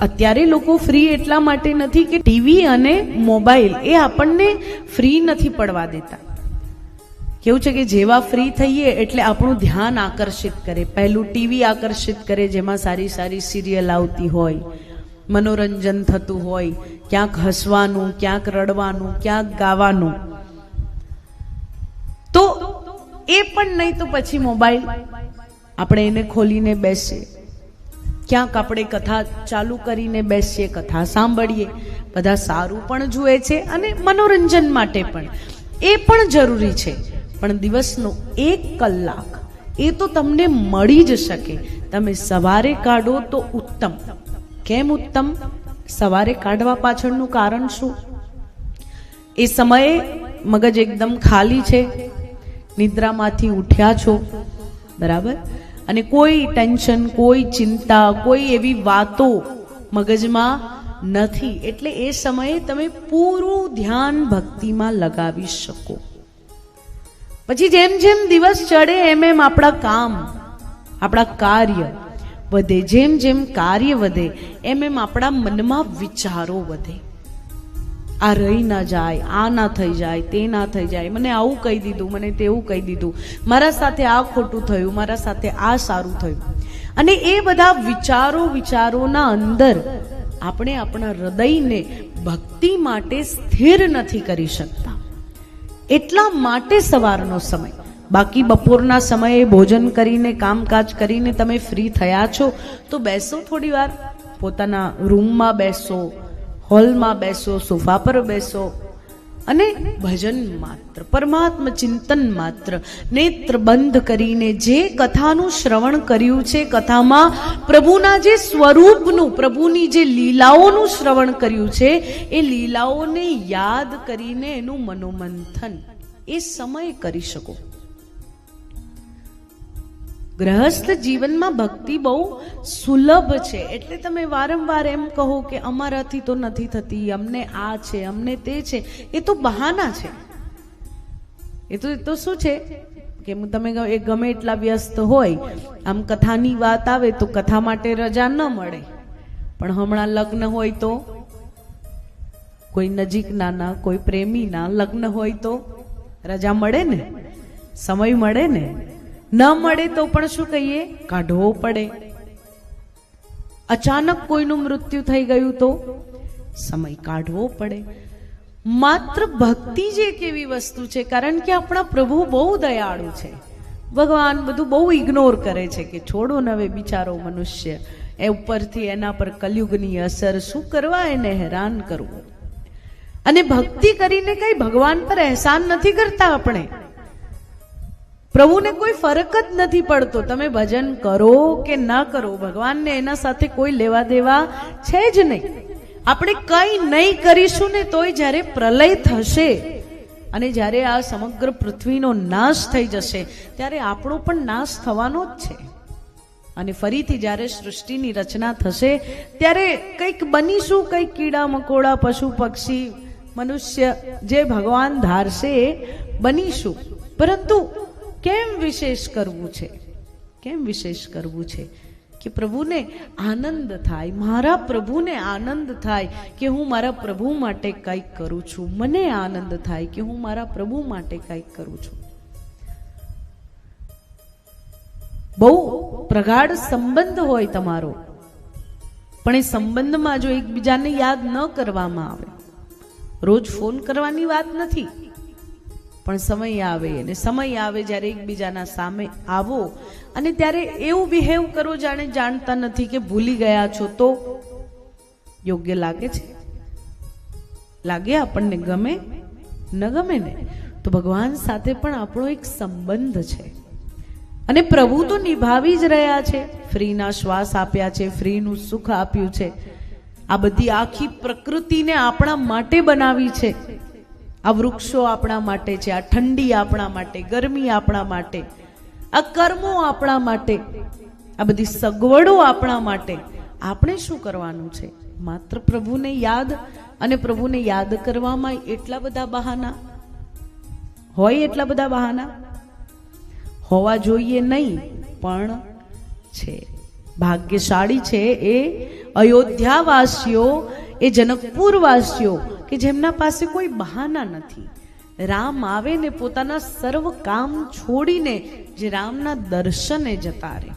અત્યારે લોકો ફ્રી એટલા માટે નથી કે ટીવી અને મોબાઈલ એ આપણને ફ્રી નથી પડવા દેતા. કેવું છે કે જેવા ફ્રી થઈએ એટલે આપણું ધ્યાન આકર્ષિત કરે. પહેલું ટીવી આકર્ષિત કરે જેમાં સારી સારી સિરિયલ આવતી હોય, મનોરંજન થતું હોય, ક્યાંક હસવાનું, ક્યાંક રડવાનું, ક્યાંક ગાવાનું. તો એ પણ નહીં તો પછી મોબાઈલ આપણે એને ખોલીને બેસીએ. ક્યાંક આપણે કથા ચાલુ કરીને બેસીએ, કથા સાંભળીએ. બધા સારું પણ જુએ છે અને મનોરંજન માટે પણ. એ પણ જરૂરી છે. પણ દિવસનો એક કલાક એ તો તમને મળી જ શકે. તમે સવારે કાઢો તો ઉત્તમ. કેમ ઉત્તમ? સવારે કાઢવા પાછળનું કારણ શું? એ સમયે મગજ એકદમ ખાલી છે. નિદ્રામાંથી ઉઠ્યા છો. બરાબર? અને કોઈ ટેન્શન, કોઈ ચિંતા, કોઈ એવી વાતો મગજમાં નથી. એટલે એ સમયે તમે પૂરું ધ્યાન ભક્તિમાં લગાવી શકો. પછી જેમ જેમ દિવસ ચડે, એમ એમ આપણા કામ, આપણા કાર્ય વધે. જેમ જેમ કાર્ય વધે, એમ એમ આપણા મનમાં વિચારો વધે. આ રહી ના જાય, આ ના થઈ જાય, તે ના થઈ જાય. મને આવું કહી દીધું, મને તેવું કહી દીધું. મારા સાથે આ ખોટું થયું, મારા સાથે આ સારું થયું. અને એ બધા વિચારો વિચારોના અંદર આપણે આપણા હૃદયને ભક્તિ માટે સ્થિર નથી કરી શકતા. એટલા માટે સવારનો સમય. બાકી બપોરના સમયે ભોજન કરીને, કામકાજ કરીને તમે ફ્રી થયા છો, તો બેસો થોડી વાર. પોતાના રૂમમાં બેસો. હોલમાં બેસો, સોફા પર બેસો. અને ભજન માત્ર, પરમાત્મ ચિંતન માત્ર. નેત્ર બંધ કરીને જે કથાનું શ્રવણ કર્યું છે, કથામાં પ્રભુના જે સ્વરૂપનું, પ્રભુની જે લીલાઓનું શ્રવણ કર્યું છે, એ લીલાઓને યાદ કરીને એનું મનોમંથન એ સમય કરી શકો. ગ્રહસ્થ જીવનમાં ભક્તિ બહુ સુલભ છે. એટલે તમે વારંવાર એમ કહો કે અમારાથી તો નથી થતી, અમને આ છે, અમને તે છે. એ તો બહાના છે. એ તો તો શું છે? કે તમે એ ગમે એટલા વ્યસ્ત હોય, આમ કથાની વાત આવે તો કથા માટે રજા ન મળે. પણ હમણાં લગ્ન હોય તો, કોઈ નજીકના ના કોઈ પ્રેમીના લગ્ન હોય તો રજા મળે ને? સમય મળે ને? ન મળે તો પણ શું કહીએ? કાઢવો પડે. અચાનક કોઈનું મૃત્યુ થઈ ગયું તો? સમય કાઢવો પડે. માત્ર ભક્તિ જ એક એવી વસ્તુ છે, કારણ કે આપણા પ્રભુ બહુ દયાળુ છે. ભગવાન બધું બહુ ઇગ્નોર કરે છે કે છોડો ને હવે બિચારો મનુષ્ય. એ ઉપરથી એના પર કલયુગની અસર શું કરવા એને હેરાન કરવું? અને ભક્તિ કરીને કઈ ભગવાન પર અહેસાન નથી કરતા આપણે? પ્રભુને કોઈ ફરક જ નથી પડતો. તમે ભજન કરો કે ન કરો, ભગવાનને એના સાથે કોઈ લેવા દેવા છે જ નહીં. આપણે કઈ નહીં કરીશું ને તોય જ્યારે પ્રલય થશે અને જ્યારે આ સમગ્ર પૃથ્વીનો નાશ થઈ જશે, ત્યારે આપણો પણ નાશ થવાનો જ છે. અને ફરીથી જ્યારે સૃષ્ટિની રચના થશે, ત્યારે કંઈક બનીશું, કંઈક કીડા, મકોડા, પશુ, પક્ષી, મનુષ્ય જે ભગવાન ધારશે, બનીશું. પરંતુ કેમ વિશેષ કરવું છે? કેમ વિશેષ કરવું છે? કે પ્રભુને આનંદ થાય, મારા પ્રભુને આનંદ થાય કે હું મારા પ્રભુ માટે કંઈક કરું છું. મને આનંદ થાય કે હું મારા પ્રભુ માટે કંઈક કરું છું. બહુ પ્રગાઢ સંબંધ હોય તમારો. પણ એ સંબંધમાં જો એકબીજાને યાદ ન કરવામાં આવે, રોજ ફોન કરવાની વાત નથી. પણ સમય આવે અને સમય આવે જ્યારે એકબીજાના સામે આવો અને ત્યારે એવું બિહેવ કરો જાણે જાણતા નથી કે ભૂલી ગયા છો તો યોગ્ય લાગે છે? લાગે આપણને ગમે? ન ગમે ને? તો ભગવાન સાથે પણ આપણો એક સંબંધ છે. અને પ્રભુ તો નિભાવી જ રહ્યા છે. ફ્રીના શ્વાસ આપ્યા છે, ફ્રીનું સુખ આપ્યું છે. આ બધી આખી પ્રકૃતિને આપણા માટે બનાવી છે. આ વૃક્ષો આપણા માટે છે, આ ઠંડી આપણા માટે, ગરમી આપણા માટે, આ કર્મો આપણા માટે, આ બધી સગવડો આપણા માટે. આપણે શું કરવાનું છે? માત્ર પ્રભુને યાદ અને પ્રભુને યાદ કરવામાં એટલા બધા બહાના? હોય એટલા બધા બહાના? હોવા જોઈએ નહીં, પણ છે. ભાગ્યશાળી છે એ અયોધ્યાવાસીઓ, એ જનકપુરવાસીઓ કે જેમના પાસે કોઈ બહાના નથી. રામ આવે ને પોતાના સર્વ કામ છોડીને જે રામના દર્શને જતા રહે.